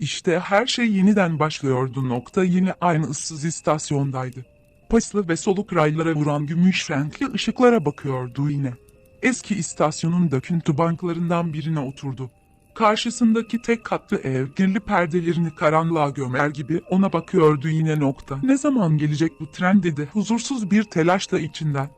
İşte her şey yeniden başlıyordu nokta yine aynı ıssız istasyondaydı. Paslı ve soluk raylara vuran gümüş renkli ışıklara bakıyordu yine. Eski istasyonun döküntü banklarından birine oturdu. Karşısındaki tek katlı ev kirli perdelerini karanlığa gömer gibi ona bakıyordu yine nokta. Ne zaman gelecek bu tren dedi huzursuz bir telaşla içinden.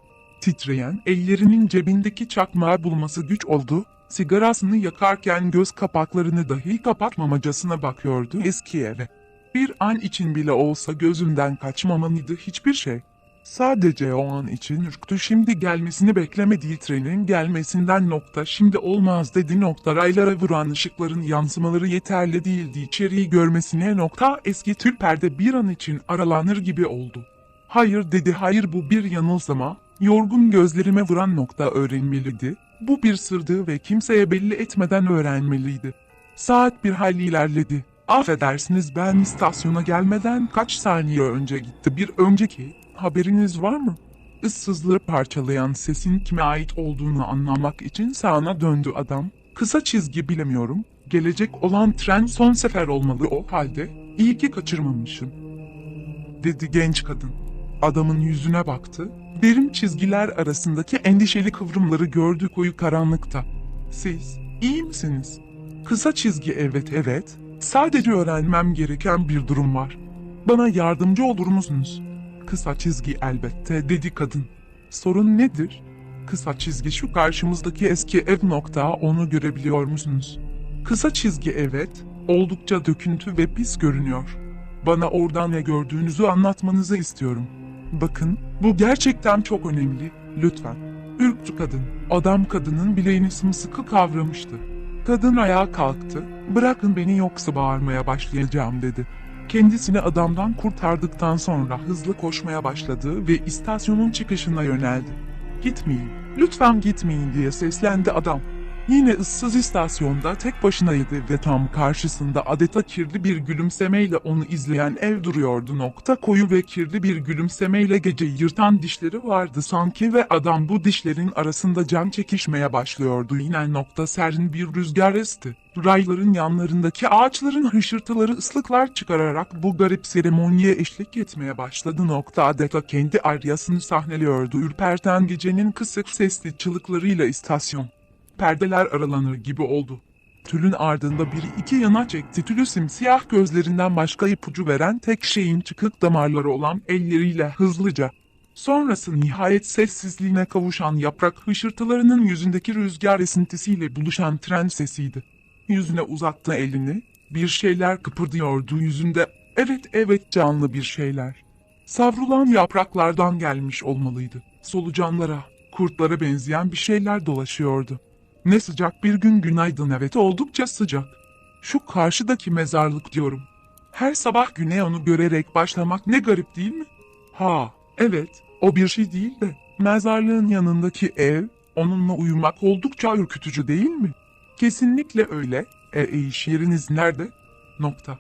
Titreyen ellerinin cebindeki çakmağı bulması güç oldu. Sigarasını yakarken göz kapaklarını dahi kapatmamacasına bakıyordu eski eve. Bir an için bile olsa gözünden kaçmamalıydı hiçbir şey. Sadece o an için ürktü şimdi gelmesini beklemediği trenin gelmesinden nokta şimdi olmaz dedi nokta raylara vuran ışıkların yansımaları yeterli değildi içeriği görmesine nokta eski tül perde bir an için aralanır gibi oldu. Hayır dedi hayır bu bir yanılsama, yorgun gözlerime vuran nokta öğrenmeliydi. Bu bir sırdı ve kimseye belli etmeden öğrenmeliydi. Saat bir hayli ilerledi. Affedersiniz ben istasyona gelmeden kaç saniye önce gitti bir önceki. Haberiniz var mı? Issızlığı parçalayan sesin kime ait olduğunu anlamak için sağına döndü adam. Kısa çizgi bilemiyorum. Gelecek olan tren son sefer olmalı o halde. İyi ki kaçırmamışım dedi genç kadın. Adamın yüzüne baktı. Derin çizgiler arasındaki endişeli kıvrımları gördü koyu karanlıkta. Siz iyi misiniz? Kısa çizgi evet evet. Sadece öğrenmem gereken bir durum var. Bana yardımcı olur musunuz? Kısa çizgi elbette dedi kadın. Sorun nedir? Kısa çizgi şu karşımızdaki eski ev nokta onu görebiliyor musunuz? Kısa çizgi evet, oldukça döküntü ve pis görünüyor. Bana oradan ne gördüğünüzü anlatmanızı istiyorum. Bakın, bu gerçekten çok önemli. Lütfen. Ürktü kadın. Adam kadının bileğini sımsıkı kavramıştı. Kadın ayağa kalktı. Bırakın beni yoksa bağırmaya başlayacağım dedi. Kendisini adamdan kurtardıktan sonra hızlı koşmaya başladı ve istasyonun çıkışına yöneldi. Gitmeyin, lütfen gitmeyin diye seslendi adam. Yine ıssız istasyonda tek başınaydı ve tam karşısında adeta kirli bir gülümsemeyle onu izleyen ev duruyordu. Nokta koyu ve kirli bir gülümsemeyle geceyi yırtan dişleri vardı sanki ve adam bu dişlerin arasında can çekişmeye başlıyordu. Yine nokta serin bir rüzgar esti. Rayların yanlarındaki ağaçların hışırtıları ıslıklar çıkararak bu garip seremoniye eşlik etmeye başladı. Nokta adeta kendi aryasını sahneliyordu. Ürperten gecenin kısık sesli çığlıklarıyla istasyon perdeler aralanır gibi oldu. Tülün ardında biri iki yana çekti. Tülü simsiyah gözlerinden başka ipucu veren tek şeyin çıkık damarları olan elleriyle hızlıca. Sonrası nihayet sessizliğine kavuşan yaprak hışırtılarının yüzündeki rüzgar esintisiyle buluşan tren sesiydi. Yüzüne uzattı elini. Bir şeyler kıpırdıyordu yüzünde. Evet evet canlı bir şeyler. Savrulan yapraklardan gelmiş olmalıydı. Solucanlara, kurtlara benzeyen bir şeyler dolaşıyordu. Ne sıcak bir gün günaydın evet oldukça sıcak. Şu karşıdaki mezarlık diyorum. Her sabah güne onu görerek başlamak ne garip değil mi? Ha, evet, o bir şey değil de mezarlığın yanındaki ev, onunla uyumak oldukça ürkütücü değil mi? Kesinlikle öyle. E, e iş yeriniz nerede? Nokta.